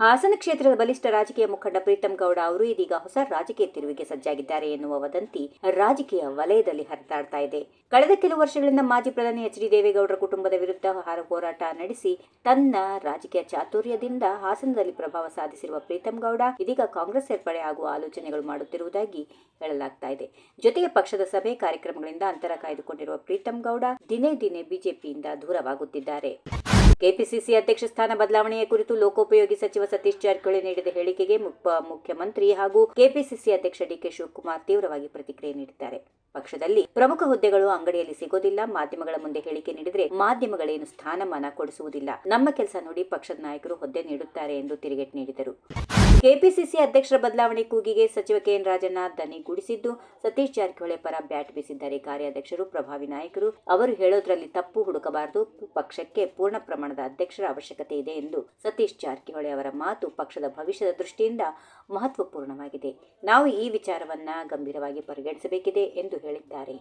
ಹಾಸನ ಕ್ಷೇತ್ರದ ಬಲಿಷ್ಠ ರಾಜಕೀಯ ಮುಖಂಡ ಪ್ರೀತಂ ಗೌಡ ಅವರು ಇದೀಗ ಹೊಸ ರಾಜಕೀಯ ತಿರುವಿಗೆ ಸಜ್ಜಾಗಿದ್ದಾರೆ ಎನ್ನುವ ವದಂತಿ ರಾಜಕೀಯ ವಲಯದಲ್ಲಿ ಹರಿದಾಡ್ತಾ ಇದೆ. ಕಳೆದ ಕೆಲವು ವರ್ಷಗಳಿಂದ ಮಾಜಿ ಪ್ರಧಾನಿ ಎಚ್ ಡಿ ದೇವೇಗೌಡರ ಕುಟುಂಬದ ವಿರುದ್ಧ ಹಾರ ಹೋರಾಟ ನಡೆಸಿ ತನ್ನ ರಾಜಕೀಯ ಚಾತುರ್ಯದಿಂದ ಹಾಸನದಲ್ಲಿ ಪ್ರಭಾವ ಸಾಧಿಸಿರುವ ಪ್ರೀತಂ ಗೌಡ ಇದೀಗ ಕಾಂಗ್ರೆಸ್ ಸೇರ್ಪಡೆ ಆಗುವ ಆಲೋಚನೆಗಳು ಮಾಡುತ್ತಿರುವುದಾಗಿ ಹೇಳಲಾಗ್ತಾ ಇದೆ. ಜೊತೆಗೆ ಪಕ್ಷದ ಸಭೆ ಕಾರ್ಯಕ್ರಮಗಳಿಂದ ಅಂತರ ಕಾಯ್ದುಕೊಂಡಿರುವ ಪ್ರೀತಂ ಗೌಡ ದಿನೇ ದಿನೇ ಬಿಜೆಪಿಯಿಂದ ದೂರವಾಗುತ್ತಿದ್ದಾರೆ. ಕೆಪಿಸಿಸಿ ಅಧ್ಯಕ್ಷ ಸ್ಥಾನ ಬದಲಾವಣೆಯ ಕುರಿತು ಲೋಕೋಪಯೋಗಿ ಸಚಿವ ಸತೀಶ್ ಜಾರಕಿಹೊಳಿ ನೀಡಿದ ಹೇಳಿಕೆಗೆ ಮುಖ್ಯಮಂತ್ರಿ ಹಾಗೂ ಕೆಪಿಸಿಸಿ ಅಧ್ಯಕ್ಷ ಡಿಕೆ ಶಿವಕುಮಾರ್ ತೀವ್ರವಾಗಿ ಪ್ರತಿಕ್ರಿಯೆ ನೀಡಿದ್ದಾರೆ. ಪಕ್ಷದಲ್ಲಿ ಪ್ರಮುಖ ಹುದ್ದೆಗಳು ಅಂಗಡಿಯಲ್ಲಿ ಸಿಗೋದಿಲ್ಲ. ಮಾಧ್ಯಮಗಳ ಮುಂದೆ ಹೇಳಿಕೆ ನೀಡಿದರೆ ಮಾಧ್ಯಮಗಳೇನು ಸ್ಥಾನಮಾನ ಕೊಡಿಸುವುದಿಲ್ಲ. ನಮ್ಮ ಕೆಲಸ ನೋಡಿ ಪಕ್ಷದ ನಾಯಕರು ಹುದ್ದೆ ನೀಡುತ್ತಾರೆ ಎಂದು ತಿರುಗೇಟು ನೀಡಿದರು. ಕೆಪಿಸಿಸಿ ಅಧ್ಯಕ್ಷರ ಬದಲಾವಣೆ ಕೂಗಿಗೆ ಸಚಿವ ಕೆಎನ್ ರಾಜಣ್ಣ ದನಿಗೂಡಿಸಿದ್ದು ಸತೀಶ್ ಜಾರಕಿಹೊಳಿ ಪರ ಬ್ಯಾಟ್ ಬೀಸಿದ್ದಾರೆ ಕಾರ್ಯಾಧ್ಯಕ್ಷರು, ಪ್ರಭಾವಿ ನಾಯಕರು. ಅವರು ಹೇಳೋದ್ರಲ್ಲಿ ತಪ್ಪು ಹುಡುಕಬಾರದು, ಪಕ್ಷಕ್ಕೆ ಪೂರ್ಣ ಪ್ರಮಾಣದ ಅಧ್ಯಕ್ಷರ ಅವಶ್ಯಕತೆ ಇದೆ ಎಂದು ಸತೀಶ್ ಜಾರಕಿಹೊಳಿ ಅವರ ಮಾತು ಪಕ್ಷದ ಭವಿಷ್ಯದ ದೃಷ್ಟಿಯಿಂದ ಮಹತ್ವಪೂರ್ಣವಾಗಿದೆ. ನಾವು ಈ ವಿಚಾರವನ್ನ ಗಂಭೀರವಾಗಿ ಪರಿಗಣಿಸಬೇಕಿದೆ ಎಂದು ಹೇಳಿದ್ದಾರೆ.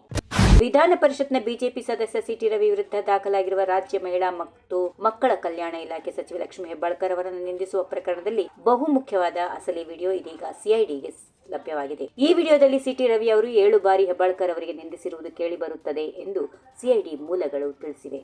ವಿಧಾನ ಪರಿಷತ್ನ ಬಿಜೆಪಿ ಸದಸ್ಯ ಸಿಟಿ ರವಿ ವಿರುದ್ಧ ದಾಖಲಾಗಿರುವ ರಾಜ್ಯ ಮಹಿಳಾ ಮತ್ತು ಮಕ್ಕಳ ಕಲ್ಯಾಣ ಇಲಾಖೆ ಸಚಿವ ಲಕ್ಷ್ಮಿ ಹೆಬ್ಬಾಳ್ಕರ್ ಅವರನ್ನು ನಿಂದಿಸುವ ಪ್ರಕರಣದಲ್ಲಿ ಬಹುಮುಖ್ಯವಾದ ಅಸಲಿ ವಿಡಿಯೋ ಇದೀಗ ಸಿಐಡಿಗೆ ಲಭ್ಯವಾಗಿದೆ. ಈ ವಿಡಿಯೋದಲ್ಲಿ ಸಿಟಿ ರವಿ ಅವರು ಏಳು ಬಾರಿ ಹೆಬ್ಬಾಳ್ಕರ್ ಅವರಿಗೆ ನಿಂದಿಸಿರುವುದು ಕೇಳಿಬರುತ್ತದೆ ಎಂದು ಸಿಐಡಿ ಮೂಲಗಳು ತಿಳಿಸಿವೆ.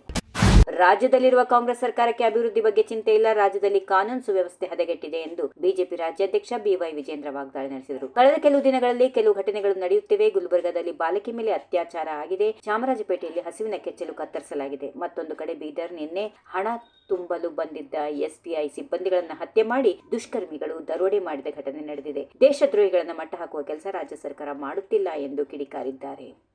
ರಾಜ್ಯದಲ್ಲಿರುವ ಕಾಂಗ್ರೆಸ್ ಸರ್ಕಾರಕ್ಕೆ ಅಭಿವೃದ್ಧಿ ಬಗ್ಗೆ ಚಿಂತೆ ಇಲ್ಲ. ರಾಜ್ಯದಲ್ಲಿ ಕಾನೂನು ಸುವ್ಯವಸ್ಥೆ ಹದಗೆಟ್ಟಿದೆ ಎಂದು ಬಿಜೆಪಿ ರಾಜ್ಯಾಧ್ಯಕ್ಷ ಬಿವೈ ವಿಜೇಂದ್ರ ವಾಗ್ದಾಳಿ ನಡೆಸಿದರು. ಕಳೆದ ಕೆಲವು ದಿನಗಳಲ್ಲಿ ಕೆಲವು ಘಟನೆಗಳು ನಡೆಯುತ್ತಿವೆ. ಗುಲ್ಬರ್ಗಾದಲ್ಲಿ ಬಾಲಕಿ ಮೇಲೆ ಅತ್ಯಾಚಾರ ಆಗಿದೆ. ಚಾಮರಾಜಪೇಟೆಯಲ್ಲಿ ಹಸುವಿನ ಕೆಚ್ಚಲು ಕತ್ತರಿಸಲಾಗಿದೆ. ಮತ್ತೊಂದು ಕಡೆ ಬೀದರ್ ನಿನ್ನೆ ಹಣ ತುಂಬಲು ಬಂದಿದ್ದ ಎಸ್ಬಿಐ ಸಿಬ್ಬಂದಿಗಳನ್ನು ಹತ್ಯೆ ಮಾಡಿ ದುಷ್ಕರ್ಮಿಗಳು ದರೋಡೆ ಮಾಡಿದ ಘಟನೆ ನಡೆದಿದೆ. ದೇಶದ್ರೋಹಿಗಳನ್ನು ಮಟ್ಟ ಹಾಕುವ ಕೆಲಸ ರಾಜ್ಯ ಸರ್ಕಾರ ಮಾಡುತ್ತಿಲ್ಲ ಎಂದು ಕಿಡಿಕಾರಿದ್ದಾರೆ.